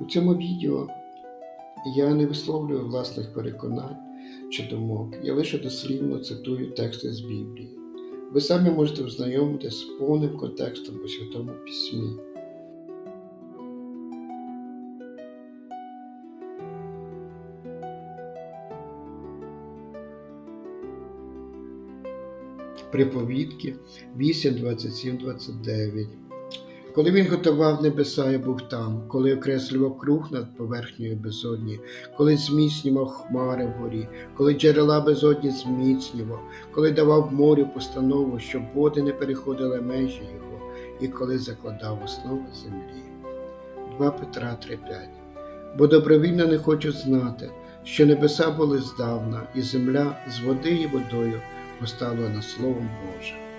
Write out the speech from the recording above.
У цьому відео я не висловлюю власних переконань чи думок, я лише дослівно цитую тексти з Біблії. Ви самі можете ознайомитися з повним контекстом у Святому Письмі. Приповідки 8, 27, 29. Коли він готував небеса, я був там, коли окреслював круг над поверхнею безодні, коли зміцнював хмари вгорі, коли джерела безодні зміцнював, коли давав морю постанову, щоб води не переходили межі його, і коли закладав основи землі. 2 Петра 3:5 Бо добровільно не хочу знати, що небеса були здавна, і земля з води і водою поставлена Словом Божим.